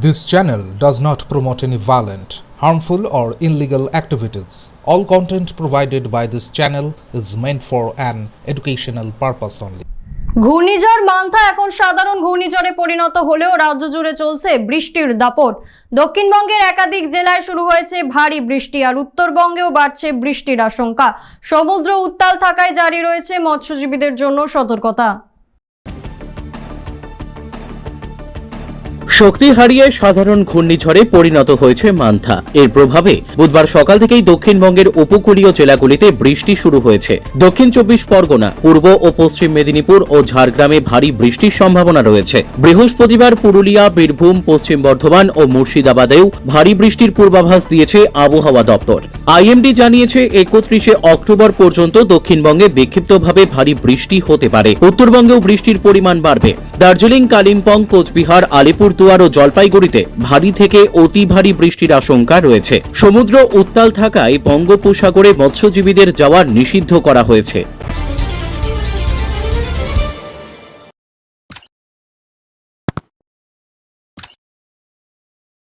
This channel does not promote any violent, harmful, or illegal activities. All content provided by this channel is meant for an educational purpose only. ঘূর্ণিঝড় মান্থা এখন সাধারণ ঘূর্ণিঝড়ে পরিণত হলেও রাজ্য জুড়ে চলছে বৃষ্টির দাপট দক্ষিণবঙ্গের একাধিক জেলায় শুরু হয়েছে ভারী বৃষ্টি আর উত্তরবঙ্গেও বাড়ছে বৃষ্টির আশঙ্কা সমুদ্র উত্তাল থাকায় জারি রয়েছে মৎস্যজীবীদের জন্য সতর্কতা শক্তি হারিয়ে সাধারণ ঘূর্ণিঝড়ে পরিণত হয়েছে মান্থা। এর প্রভাবে বুধবার সকাল থেকেই দক্ষিণবঙ্গের উপকূলীয় জেলাগুলিতে বৃষ্টি শুরু হয়েছে। দক্ষিণ চব্বিশ পরগনা, পূর্ব ও পশ্চিম মেদিনীপুর ও ঝাড়গ্রামে ভারী বৃষ্টির সম্ভাবনা রয়েছে। বৃহস্পতিবার পুরুলিয়া, বীরভূম, পশ্চিম বর্ধমান ও মুর্শিদাবাদেও ভারী বৃষ্টির পূর্বাভাস দিয়েছে আবহাওয়া দপ্তর। আইএমডি জানিয়েছে, একত্রিশে অক্টোবর পর্যন্ত দক্ষিণবঙ্গে বিক্ষিপ্তভাবে ভারী বৃষ্টি হতে পারে। উত্তরবঙ্গেও বৃষ্টির পরিমাণ বাড়বে। দার্জিলিং, কালিম্পং, কোচবিহার, আলিপুরদুয়ার ও জলপাইগুড়িতে ভারী থেকে অতি ভারী বৃষ্টির আশঙ্কা রয়েছে। সমুদ্র উত্তাল থাকায় বঙ্গোপসাগরে মৎস্যজীবীদের যাওয়ার নিষিদ্ধ করা হয়েছে।